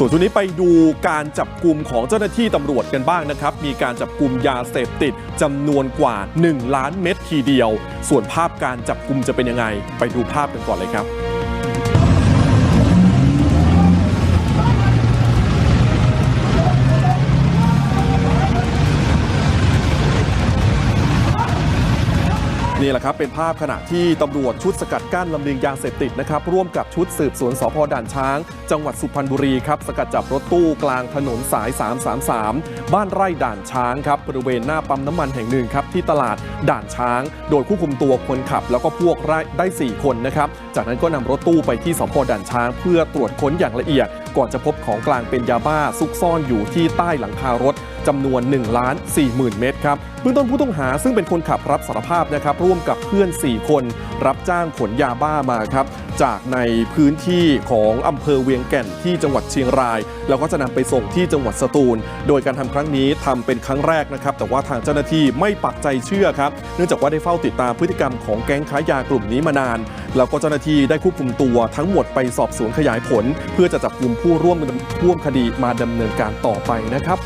ส่วนช่วงนี้ไปดูการจับกลุ่มของเจ้าหน้าที่ตำรวจกันบ้างนะครับ มีการจับกลุ่มยาเสพติดจำนวนกว่า 1 ล้านเม็ดทีเดียว ส่วนภาพการจับกลุ่มจะเป็นยังไง ไปดูภาพกันก่อนเลยครับ นี่แหละครับเป็นภาพขณะที่ตำรวจชุดสกัดกั้นลำเลียงยาเสพติดนะครับร่วมกับชุดสืบสวนสพด่านช้าง จังหวัดสุพรรณบุรีครับสกัดจับรถตู้กลางถนนสาย 333 บ้านไร่ด่านช้างครับบริเวณหน้าปั๊มน้ำมันแห่งหนึ่งครับที่ตลาดด่านช้าง โดยควบคุมตัวคนขับ แล้วก็พวกได้ 4 คนนะครับจากนั้นก็นำรถตู้ไปที่สพด่านช้าง เพื่อตรวจค้นอย่างละเอียด ก่อนจะพบของกลางเป็นยาบ้าซุกซ่อนอยู่ที่ใต้หลังคารถจำนวน1ล้าน4หมื่นเม็ดครับเบื้องต้นผู้ต้องหาซึ่งเป็นคนขับรับสารภาพนะครับ ร่วมกับเพื่อน 4 คน รับจ้างขนยาบ้ามาครับ จากในพื้นที่ของอำเภอเวียงแก่นที่จังหวัดเชียงราย แล้วก็จะนำไปส่งที่จังหวัดสตูล โดยการทำครั้งนี้ทำเป็นครั้งแรกนะครับ แต่ว่าทางเจ้าหน้าที่ไม่ปักใจเชื่อครับ เนื่องจากว่าได้เฝ้าติดตามพฤติกรรมของแก๊งค้ายากลุ่มนี้มานาน แล้วก็เจ้าหน้าที่ได้ควบคุมตัวทั้งหมดไปสอบสวนขยายผล เพื่อจะจับกลุ่มผู้ร่วมร่วมคดีมาดำเนินการต่อไปนะครับ